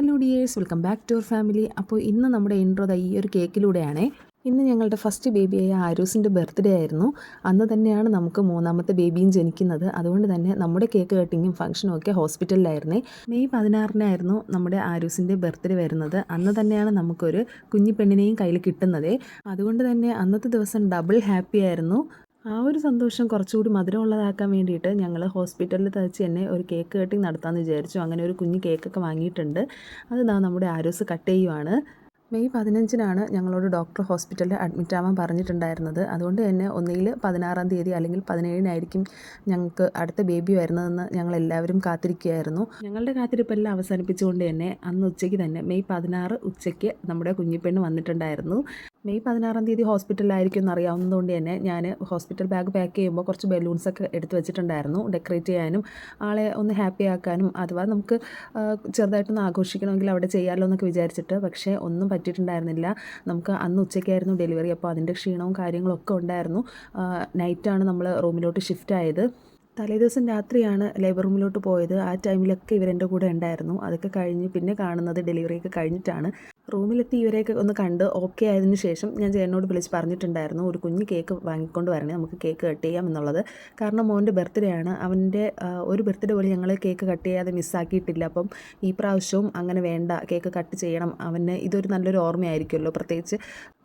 Hello dears welcome back to our family. അപ്പോൾ ഇന്ന് നമ്മുടെ ഇൻട്രോ ഈ ഒരു കേക്കിലൂടെയാണേ. ഇന്ന് ഞങ്ങളുടെ ഫസ്റ്റ് ബേബിയായ ആരൂസിന്റെ ബർത്ത്ഡേ ആയിരുന്നു. അന്ന് തന്നെയാണ് നമുക്ക് മൂന്നാമത്തെ ബേബിയും ജനിക്കുന്നത്. അതുകൊണ്ട് തന്നെ നമ്മുടെ കേക്ക് കട്ടിങ്ങും ഫംഗ്ഷനും ഒക്കെ ഹോസ്പിറ്റലിലായിരുന്നേ മെയ് പതിനാറിനായിരുന്നു നമ്മുടെ ആരൂസിന്റെ ബർത്ത്ഡേ വരുന്നത്. അന്ന് തന്നെയാണ് നമുക്കൊരു കുഞ്ഞി പെണ്ണിനെയും കയ്യിൽ കിട്ടുന്നത്. അതുകൊണ്ട് തന്നെ അന്നത്തെ ദിവസം ഡബിൾ ഹാപ്പി ആയിരുന്നു. ആ ഒരു സന്തോഷം കുറച്ചുകൂടി മധുരമുള്ളതാക്കാൻ വേണ്ടിയിട്ട് ഞങ്ങൾ ഹോസ്പിറ്റലിൽ തച്ച് തന്നെ ഒരു കേക്ക് കട്ടിങ് നടത്താമെന്ന് വിചാരിച്ചു. അങ്ങനെ ഒരു കുഞ്ഞ് കേക്കൊക്കെ വാങ്ങിയിട്ടുണ്ട്. അത് നമ്മുടെ ആരോസ് കട്ട് ചെയ്യുവാണ്. മെയ് പതിനഞ്ചിനാണ് ഞങ്ങളോട് ഡോക്ടർ ഹോസ്പിറ്റലിൽ അഡ്മിറ്റ് ആവാൻ പറഞ്ഞിട്ടുണ്ടായിരുന്നത്. അതുകൊണ്ട് തന്നെ ഒന്നുകിൽ പതിനാറാം തീയതി അല്ലെങ്കിൽ പതിനേഴിനായിരിക്കും ഞങ്ങൾക്ക് അടുത്ത ബേബി വരുന്നതെന്ന് ഞങ്ങൾ എല്ലാവരും കാത്തിരിക്കുകയായിരുന്നു. ഞങ്ങളുടെ കാത്തിരിപ്പെല്ലാം അവസാനിപ്പിച്ചുകൊണ്ട് തന്നെ അന്ന് ഉച്ചയ്ക്ക് തന്നെ മെയ് പതിനാറ് ഉച്ചയ്ക്ക് നമ്മുടെ കുഞ്ഞിപ്പെണ്ണ് വന്നിട്ടുണ്ടായിരുന്നു. മെയ് പതിനാറാം തീയതി ഹോസ്പിറ്റലിലായിരിക്കും എന്ന് അറിയാവുന്നതുകൊണ്ട് തന്നെ ഞാൻ ഹോസ്പിറ്റൽ ബാഗ് പാക്ക് ചെയ്യുമ്പോൾ കുറച്ച് ബലൂൺസൊക്കെ എടുത്ത് വെച്ചിട്ടുണ്ടായിരുന്നു. ഡെക്കറേറ്റ് ചെയ്യാനും ആളെ ഒന്ന് ഹാപ്പി ആക്കാനും അഥവാ നമുക്ക് ചെറുതായിട്ടൊന്ന് ആഘോഷിക്കണമെങ്കിൽ അവിടെ ചെയ്യാമല്ലോ എന്നൊക്കെ വിചാരിച്ചിട്ട്. പക്ഷേ ഒന്നും പറ്റിയിട്ടുണ്ടായിരുന്നില്ല. നമുക്ക് അന്ന് ഉച്ചയ്ക്കായിരുന്നു ഡെലിവറി. അപ്പോൾ അതിന്റെ ക്ഷീണവും കാര്യങ്ങളൊക്കെ ഉണ്ടായിരുന്നു. നൈറ്റാണ് നമ്മൾ റൂമിലോട്ട് ഷിഫ്റ്റ് ആയത്. തലേദിവസം രാത്രിയാണ് ലേബർ റൂമിലോട്ട് പോയത്. ആ ടൈമിലൊക്കെ ഇവരെന്റെ കൂടെ ഉണ്ടായിരുന്നു. അതൊക്കെ കഴിഞ്ഞ് പിന്നെ കാണുന്നത് ഡെലിവറിയൊക്കെ കഴിഞ്ഞിട്ടാണ്. റൂമിലെത്തി ഇവരെയൊക്കെ ഒന്ന് കണ്ട് ഓക്കെ ആയതിനു ശേഷം ഞാൻ ചേട്ടനോട് വിളിച്ച് പറഞ്ഞിട്ടുണ്ടായിരുന്നു ഒരു കുഞ്ഞ് കേക്ക് വാങ്ങിക്കൊണ്ട് വരണേ നമുക്ക് കേക്ക് കട്ട് ചെയ്യാം എന്നുള്ളത്. കാരണം മോന്റെ ബർത്ത്ഡേ ആണ്. അവന്റെ ഒരു ബർത്ത്ഡേ പോലും ഞങ്ങൾ കേക്ക് കട്ട് ചെയ്യാതെ മിസ്സാക്കിയിട്ടില്ല അപ്പം ഈ പ്രാവശ്യവും അങ്ങനെ വേണ്ട കേക്ക് കട്ട് ചെയ്യണം. അവന് ഇതൊരു നല്ലൊരു ഓർമ്മയായിരിക്കുമല്ലോ. പ്രത്യേകിച്ച്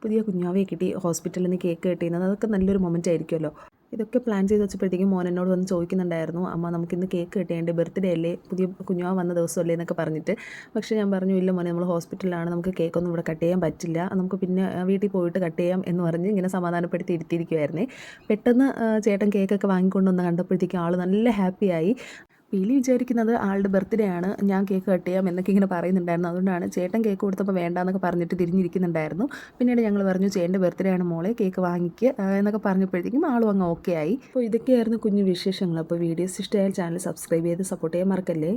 പുതിയ കുഞ്ഞാവയെ കിട്ടി ഹോസ്പിറ്റലിൽ നിന്ന് കേക്ക് കട്ട് ചെയ്യുന്നത്. അതൊക്കെ നല്ലൊരു മൊമെന്റ് ആയിരിക്കുമല്ലോ. ഇതൊക്കെ പ്ലാൻ ചെയ്ത് വെച്ചപ്പോഴത്തേക്കും മോൻ എന്നോട് വന്ന് ചോദിക്കുന്നുണ്ടായിരുന്നു അമ്മ നമുക്കിന്ന് കേക്ക് കിട്ടേണ്ടേ ബർത്ത്ഡേ അല്ലേ? പുതിയ കുഞ്ഞുവാ വന്ന ദിവസമല്ലേ? എന്നൊക്കെ പറഞ്ഞിട്ട്. പക്ഷേ ഞാൻ പറഞ്ഞു ഇല്ല മോനെ നമ്മൾ ഹോസ്പിറ്റലിലാണ് നമുക്ക് കേക്കൊന്നും ഇവിടെ കട്ട് ചെയ്യാൻ പറ്റില്ല. നമുക്ക് പിന്നെ വീട്ടിൽ പോയിട്ട് കട്ട് ചെയ്യാം എന്ന് പറഞ്ഞ് ഇങ്ങനെ സമാധാനപ്പെടുത്തി ഇരുത്തിയിരിക്കുമായിരുന്നേ പെട്ടെന്ന് ചേട്ടൻ കേക്കൊക്കെ വാങ്ങിക്കൊണ്ടുവന്ന് കണ്ടപ്പോഴത്തേക്കും ആൾ നല്ല ഹാപ്പിയായി പീലി വിചാരിക്കുന്നത് ആളുടെ ബർത്ത്ഡേ ആണ് ഞാൻ കേക്ക് കട്ട് ചെയ്യാം എന്നൊക്കെ ഇങ്ങനെ പറയുന്നുണ്ടായിരുന്നു. അതുകൊണ്ടാണ് ചേട്ടൻ കേക്ക് കൊടുത്തപ്പോൾ വേണ്ടാന്നൊക്കെ പറഞ്ഞിട്ട് തിരിഞ്ഞിരിക്കുന്നുണ്ടായിരുന്നു. പിന്നീട് ഞങ്ങൾ പറഞ്ഞു ചേട്ടന്റെ ബർത്ത്ഡേ ആണ് മോളെ കേക്ക് വാങ്ങിക്കുക എന്നൊക്കെ പറഞ്ഞപ്പോഴത്തേക്കും ആളും അങ്ങ് ഓക്കെ ആയി. അപ്പോൾ ഇതൊക്കെയായിരുന്നു കുഞ്ഞു വിശേഷങ്ങൾ. അപ്പോൾ വീഡിയോസ് ഇഷ്ടമായാൽ ചാനൽ സബ്സ്ക്രൈബ് ചെയ്ത് സപ്പോർട്ട് ചെയ്യാൻ മറക്കല്ലേ?